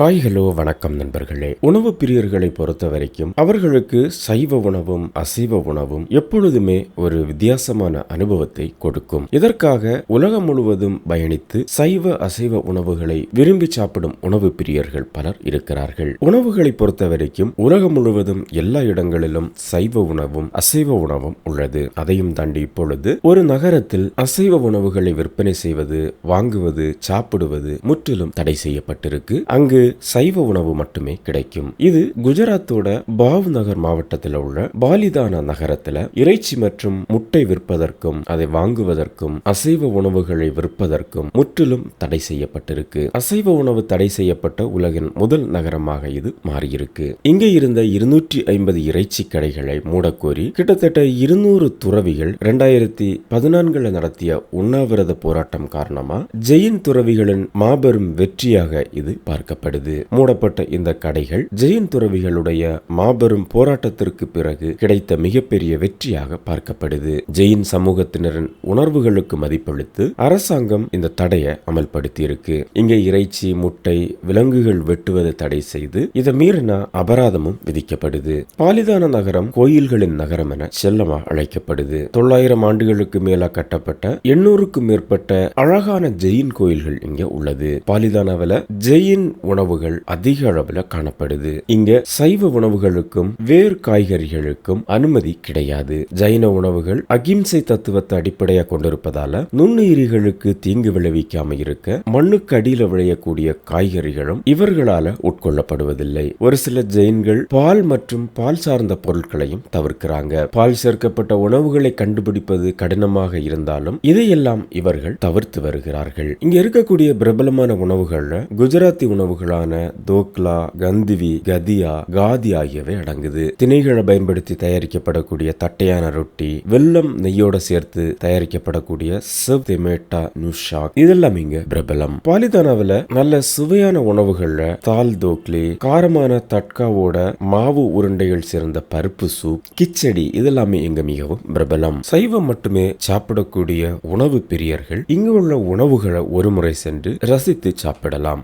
Hi hello வணக்கம் நண்பர்களே. உணவு பிரியர்களை பொறுத்த வரைக்கும் அவர்களுக்கு சைவ உணவும் அசைவ உணவும் எப்பொழுதுமே ஒரு வித்தியாசமான அனுபவத்தை கொடுக்கும். இதற்காக உலகம் முழுவதும் பயணித்து சைவ அசைவ உணவுகளை விரும்பி சாப்பிடும் உணவு பிரியர்கள் பலர் இருக்கிறார்கள். உணவுகளை பொறுத்த வரைக்கும் உலகம் முழுவதும் எல்லா இடங்களிலும் சைவ உணவும் அசைவ உணவும் உள்ளது. அதையும் தாண்டி இப்பொழுது ஒரு நகரத்தில் அசைவ உணவுகளை விற்பனை செய்வது வாங்குவது சாப்பிடுவது முற்றிலும் தடை செய்யப்பட்டிருக்கு. அங்கு சைவ உணவு மட்டுமே கிடைக்கும். இது குஜராத்தோட பாவ் நகர் மாவட்டத்தில் உள்ள பாலிதானா நகரத்துல இறைச்சி மற்றும் முட்டை விற்பதற்கும் அதை வாங்குவதற்கும் அசைவ உணவுகளை விற்பதற்கும் முற்றிலும் தடை செய்யப்பட்டிருக்கு. அசைவ உணவு தடை செய்யப்பட்ட உலகின் முதல் நகரமாக இது மாறியிருக்கு. இங்க இருந்த இருநூற்றி ஐம்பது இறைச்சி கடைகளை மூடக்கோரி கிட்டத்தட்ட இருநூறு துறவிகள் இரண்டாயிரத்தி பதினான்குல நடத்திய உண்ணாவிரத போராட்டம் காரணமா ஜெயின் துறவிகளின் மாபெரும் வெற்றியாக இது பார்க்கப்படுது மூடப்பட்ட இந்த கடைகள் ஜெயின் துறவிகளுடைய மாபெரும் போராட்டத்திற்கு பிறகு கிடைத்த மிகப்பெரிய வெற்றியாக பார்க்கப்படுது. ஜெயின் சமூகத்தினரின் உணர்வுகளுக்கு மதிப்பளித்து அரசாங்கம் இந்த தடையை அமல்படுத்தி இருக்கு இறைச்சி முட்டை விலங்குகள் வெட்டுவதை தடை செய்து இதை மீறினா அபராதமும் விதிக்கப்படுது. பாலிதான நகரம் கோயில்களின் நகரம் என செல்லமா அழைக்கப்படுது. தொள்ளாயிரம் ஆண்டுகளுக்கு மேலா கட்டப்பட்ட எண்ணூறுக்கும் மேற்பட்ட அழகான ஜெயின் கோயில்கள் இங்க உள்ளது. பாலிதானாவில ஜெயின் உணவுகள் அதிக அளவில் காணப்படுது. இங்க சைவ உணவுகளுக்கும் வேர் காய்கறிகளுக்கும் அனுமதி கிடையாது. ஜைன உணவுகள் அகிம்சை தத்துவத்தை அடிப்படையாக கொண்டிருப்பதால நுண்ணுயிரிகளுக்கு தீங்கு விளைவிக்காம இருக்க மண்ணுக்கு அடியில விளையக்கூடிய காய்கறிகளும் இவர்களால உட்கொள்ளப்படுவதில்லை. ஒரு சில ஜெயின்கள் பால் மற்றும் பால் சார்ந்த பொருட்களையும் தவிர்க்கிறாங்க. பால் சேர்க்கப்பட்ட உணவுகளை கண்டுபிடிப்பது கடினமாக இருந்தாலும் இதையெல்லாம் இவர்கள் தவிர்த்து வருகிறார்கள். இங்க இருக்கக்கூடிய பிரபலமான உணவுகள்ல குஜராத்தி உணவுகள் திணைகளான தோக்லா கந்திவி கதியா காதி ஆகியவை அடங்குது. திணைகளை பயன்படுத்தி தயாரிக்கப்படக்கூடிய தட்டையான ரொட்டி வெல்லம் நெய்யோட சேர்த்து தயாரிக்கப்படக்கூடிய செவ் தெமேட்டா நுஷாக் இதெல்லாம் இங்க பிரபலம். பாலிதானாவில நல்ல சுவையான உணவுகள்ல தால் தோக்லி காரமான தட்காவோட மாவு உருண்டைகள் சேர்ந்த பருப்பு சூப் கிச்சடி இதெல்லாமே இங்க மிகவும் பிரபலம். சைவம் மட்டுமே சாப்பிடக்கூடிய உணவு பிரியர்கள் இங்கு உள்ள உணவுகளை ஒருமுறை சென்று ரசித்து சாப்பிடலாம்.